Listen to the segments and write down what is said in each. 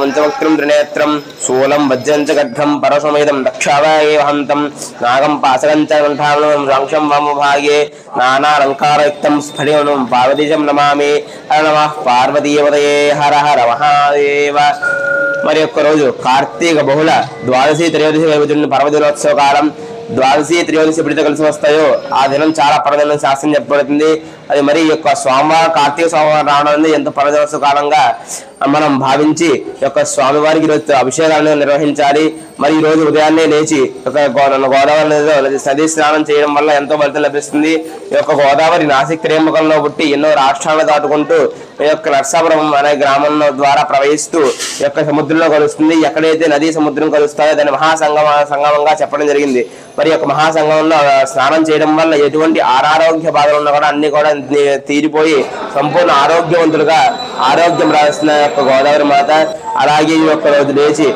పంచవక్రం త్రినేత్రం శూలం వజ్రం చ గడ్డం పరశుమేదం దక్షావహంతం నాగం పాసగం చ కంఠానం రాంక్షం వామభాగే నానాలంకారయుక్తం స్ఫటిమనం పార్వతీశం నమామి హర నమ పార్వతీయవదయే హర హర మహాదేవ మరి యొక్క రోజు కార్తీక బహుళ ద్వాదశి త్రయోదశి వైభజన పర్వదినోత్సవ కాలం ద్వాదశి త్రయోదశి ఎప్పుడైతే కలిసి వస్తాయో ఆ దినం చాలా పర్వదినం శాస్త్రం చెప్పబడుతుంది అది మరి ఈ యొక్క సోమవారం కార్తీక సోమవారం రావడం ఎంతో పర్వదినోత్సవ మనం భావించి యొక్క స్వామివారికి ఈరోజు అభిషేకాలను నిర్వహించాలి. మరి ఈ రోజు ఉదయాన్నే లేచి ఒక గో- గోదావరి నదిలో నది స్నానం చేయడం వల్ల ఎంతో ఫలితం లభిస్తుంది. ఈ యొక్క గోదావరి నాసిక్ త్రేమకంలో పుట్టి ఎన్నో రాష్ట్రాలను దాటుకుంటూ ఈ యొక్క నర్సాపురం అనే గ్రామం ద్వారా ప్రవహిస్తూ ఈ యొక్క సముద్రంలో కలుస్తుంది. ఎక్కడైతే నది సముద్రం కలుస్తాయో దాన్ని మహాసంగమ సంగమంగా చెప్పడం జరిగింది. మరి యొక్క మహాసంగమంలో స్నానం చేయడం వల్ల ఎటువంటి అనారోగ్య బాధలు ఉన్నా కూడా అన్ని కూడా తీరిపోయి సంపూర్ణ ఆరోగ్యవంతులుగా ఆరోగ్యం రాసిన యొక్క గోదావరి మాత అలాగే ఈ యొక్క రోజు లేచి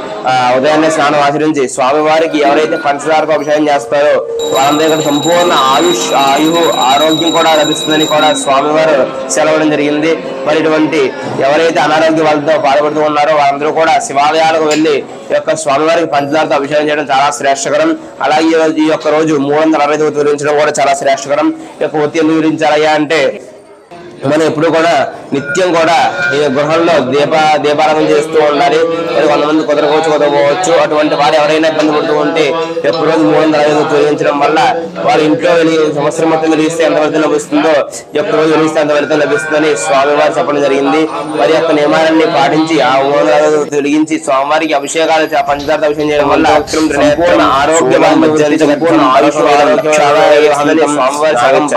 ఉదయాన్నే స్నానం ఆచరించి స్వామివారికి ఎవరైతే పంచదారకు అభిషేకం చేస్తారో వాళ్ళందరూ సంపూర్ణ ఆయుష్ ఆయు ఆరోగ్యం కూడా లభిస్తుందని కూడా స్వామివారు సెలవడం జరిగింది. మరి ఇటువంటి ఎవరైతే అనారోగ్య వాళ్ళతో బాధపడుతూ ఉన్నారో వాళ్ళందరూ కూడా శివాలయాలకు వెళ్ళి ఈ యొక్క స్వామివారికి పంచదారతో అభిషేకం చేయడం చాలా శ్రేష్టకరం. అలాగే ఈ రోజు ఈ యొక్క రోజు మూడు వందల అరవై ఐదు కూడా చాలా శ్రేష్టకరం. ఈ యొక్క ఒత్తి ఎందుకు వివరించాలయ్యా అంటే Eh, మనం ఎప్పుడు కూడా నిత్యం కూడా ఈ గృహంలో దీప దీపారాధన చేస్తూ ఉండాలి. మరి కొంతమంది కుదరకోవచ్చు కుదరకపోవచ్చు అటువంటి వారు ఎవరైనా ఇబ్బంది పడుతూ ఉంటే ఎప్పుడు రోజు మూడు వందల ఐదు తొలగించడం వల్ల వారి ఇంట్లో సంవత్సరం మొత్తం వెలిగిస్తే ఎంత ఫలితం లభిస్తుందో ఎప్పుడు రోజు వెలిగిస్తే అంత ఫలితం లభిస్తుందని స్వామివారు చెప్పడం జరిగింది. మరి యొక్క నియమాలన్నీ పాటించి ఆ మూడు వందల ఐదు వెలిగించి స్వామివారికి అభిషేకాలు పంచదార్థ అభిషేకం చేయడం వల్ల సంపూర్ణ ఆరోగ్యం సంపూర్ణ ఆరోగ్యం స్వామివారి సగం